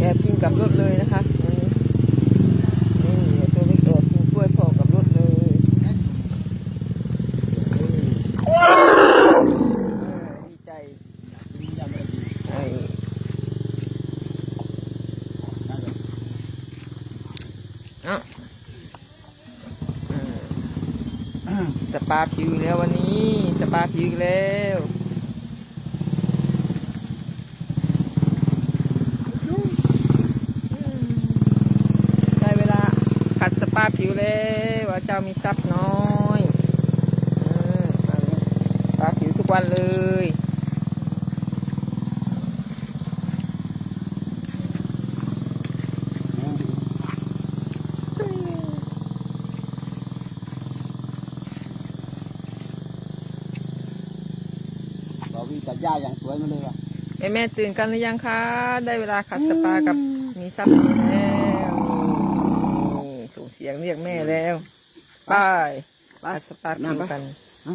แอบกินกับรถเลยนะคะนี่ตัวเล็กแอบกินกล้วยพอกับรถเลยนี่เออดีใจไอ้อ้าอืมสปาผิวแล้ววันนี้ สปาผิวแล้ว ได้เวลาขัดสปา ผิวแล้วว่าเจ้ามีซับน้อยอาเลยสปาผิวทุกวันเลยเราวิ่งตัดหญ้าอย่างสวยมาเลยว่ะแม่แม่ตื่นกันหรือยังคะ ได้เวลาขัดสปากับมีซับผิวแล้วนี่ เสียงเรียกแม่แล้วไปขัดสปาผิวกันฮะ